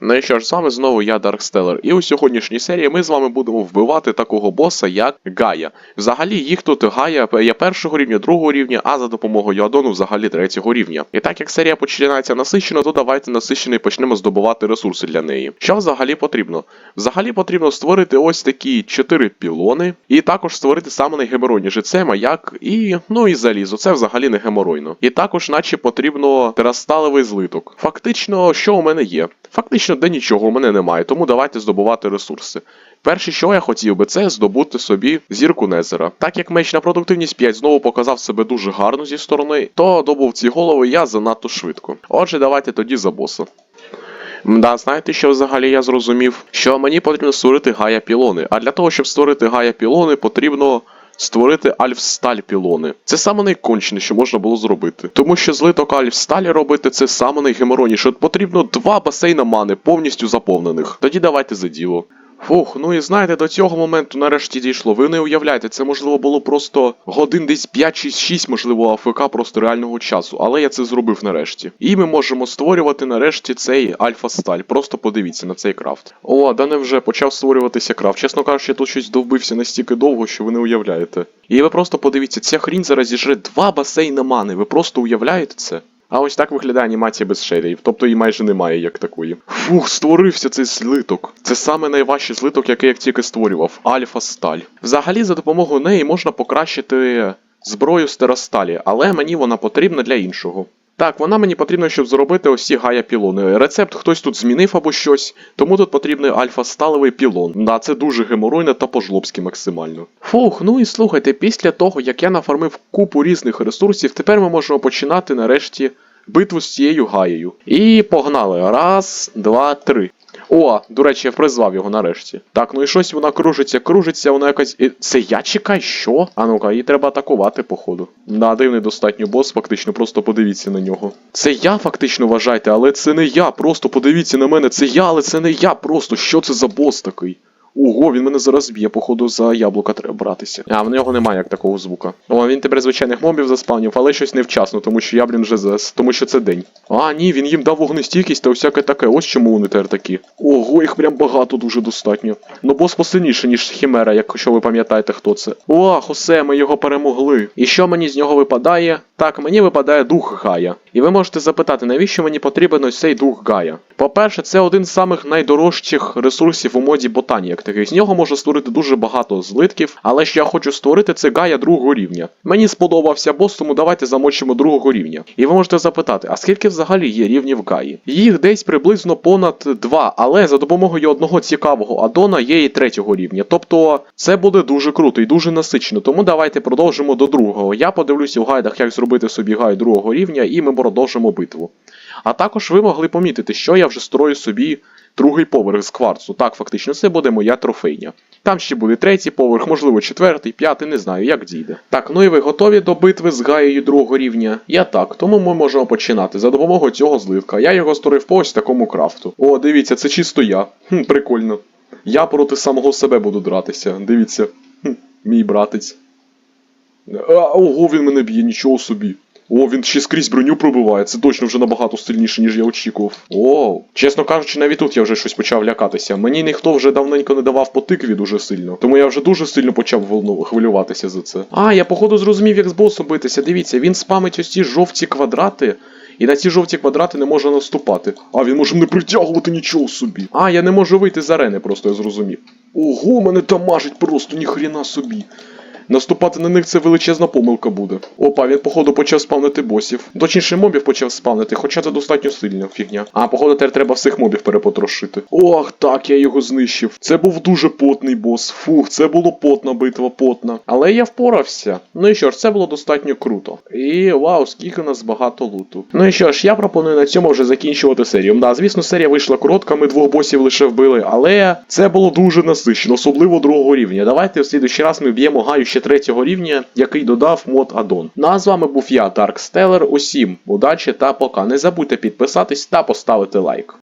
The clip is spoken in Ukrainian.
Ну і що ж, з вами знову я Даркстеллер, і у сьогоднішній серії ми з вами будемо вбивати такого боса, як Гая. Взагалі їх тут Гая є першого рівня, другого рівня, а за допомогою Адону взагалі третього рівня. І так як серія починається насичено, то давайте насичено почнемо здобувати ресурси для неї. Що взагалі потрібно? Взагалі потрібно створити ось такі чотири пілони, і також створити саме найгеморойніше. Це маяк і ну і залізо. Це взагалі не геморойно. І також, наче потрібно терасталевий злиток. Фактично, що у мене є? Фактично, де нічого у мене немає, тому давайте здобувати ресурси. Перше, що я хотів би, це здобути собі зірку Незера. Так як меч на продуктивність 5 знову показав себе дуже гарно зі сторони, то добув ці голови я занадто швидко. Отже, давайте тоді за боса. Да, знаєте, що взагалі я зрозумів? Що мені потрібно створити гая пілони. А для того, щоб створити гая пілони, потрібно створити альфсталь пілони. Це саме найкончене, що можна було зробити. Тому що злиток альфсталі робити це саме найгемороніше. От Потрібно два басейна мани повністю заповнених. Тоді давайте за діло. Фух, ну і знаєте, до цього моменту нарешті дійшло. Ви не уявляєте, це можливо було просто годин десь 5-6, можливо, АФК просто реального часу, але я це зробив нарешті. І ми можемо створювати нарешті цей альфа-сталь. Просто подивіться на цей крафт. О, да не вже почав створюватися крафт. Чесно кажучи, я тут щось довбився настільки довго, що ви не уявляєте. І ви просто подивіться, ця хрінь зараз зіжре два басейна мани. Ви просто уявляєте це? А ось так виглядає анімація без шерів, тобто її майже немає як такої. Фух, створився цей злиток. Це саме найважчий злиток, який я тільки створював Альфа Сталь. Взагалі, за допомогою неї можна покращити зброю з терасталі, але мені вона потрібна для іншого. Так, вона мені потрібна, щоб зробити ось ці гая пілони. Рецепт хтось тут змінив або щось, тому тут потрібний альфа-сталевий пілон. Да, це дуже геморойне та по-жлобськи максимально. Фух, ну і слухайте, після того, як я нафармив купу різних ресурсів, тепер ми можемо починати нарешті битву з цією гаєю. І погнали. Раз, два, три. О, до речі, я призвав його нарешті. Так, ну і щось вона кружиться, кружиться, вона якась. Це я чекай, що? А ну-ка, її треба атакувати, походу. Да, дивний достатньо бос, фактично, просто подивіться на нього. Це я фактично вважайте, але це не я. Просто подивіться на мене, це я, але це не я. Просто що це за бос такий? Ого, він мене зараз б'є, походу, за яблука треба братися. А, в нього немає як такого звука. О, він тепер звичайних мобів заспавнив, але щось невчасно, тому що я, блін, вже зас. Тому що це день. А, ні, він їм дав вогнестійкість та всяке таке. Ось чому вони тепер такі. Ого, їх прям багато дуже достатньо. Ну бос посильніше, ніж Хімера, якщо ви пам'ятаєте, хто це. О, Хосе, ми його перемогли. І що мені з нього випадає? Так, мені випадає дух Гая. І ви можете запитати, навіщо мені потрібен ось цей дух Гая? По-перше, це один з самих найдорожчих ресурсів у моді ботані, як таких. З нього можна створити дуже багато злитків, але що я хочу створити, це Гая другого рівня. Мені сподобався бос, тому давайте замочимо другого рівня. І ви можете запитати, а скільки взагалі є рівнів Гаї? Їх десь приблизно понад два, але за допомогою одного цікавого аддона є і третього рівня. Тобто це буде дуже круто і дуже насичено. Тому давайте продовжимо до другого. Я подивлюся у гайдах, як зробити собі гай другого рівня, і ми продовжимо битву. А також ви могли помітити, що я вже строю собі другий поверх з кварцу. Так, фактично, це буде моя трофейня. Там ще буде третій поверх, можливо, четвертий, п'ятий, не знаю, як дійде. Так, ну і ви готові до битви з Гаєю другого рівня? Я так, тому ми можемо починати за допомогою цього зливка. Я його створив по ось такому крафту. О, дивіться, це чисто я. Хм, прикольно. Я проти самого себе буду дратися. Дивіться. Хм, мій братець. А, ого, він мене б'є, нічого собі. О, він ще скрізь броню пробиває. Це точно вже набагато сильніше, ніж я очікував. О, чесно кажучи, навіть тут я вже щось почав лякатися. Мені ніхто вже давненько не давав по тикві дуже сильно. Тому я вже дуже сильно почав хвилюватися за це. А, я походу зрозумів, як з босом битися. Дивіться, він спамить ось ці жовті квадрати. І на ці жовті квадрати не може наступати. А він може не притягувати нічого собі. А, я не можу вийти з арени, просто я зрозумів. Ого, мене дамажить просто ніхрена собі. Наступати на них це величезна помилка буде. Опа, він, походу, почав спавнити босів. Точніше, мобів почав спавнити, хоча це достатньо сильна фігня. А, походу, тепер треба всіх мобів перепотрошити. Ох, так, я його знищив. Це був дуже потний бос. Фух, це було потна битва, потна. Але я впорався. Ну і що ж, це було достатньо круто. І вау, скільки у нас багато луту. Ну і що ж, я пропоную на цьому вже закінчувати серію. Да, звісно, серія вийшла коротка, ми двох босів лише вбили, але це було дуже насичено, особливо другого рівня. Давайте в слідущий раз ми б'ємо гаю ще третього рівня, який додав мод Адон. Ну а з вами був я, Dark Stellar. Усім удачі та пока. Не забудьте підписатись та поставити лайк.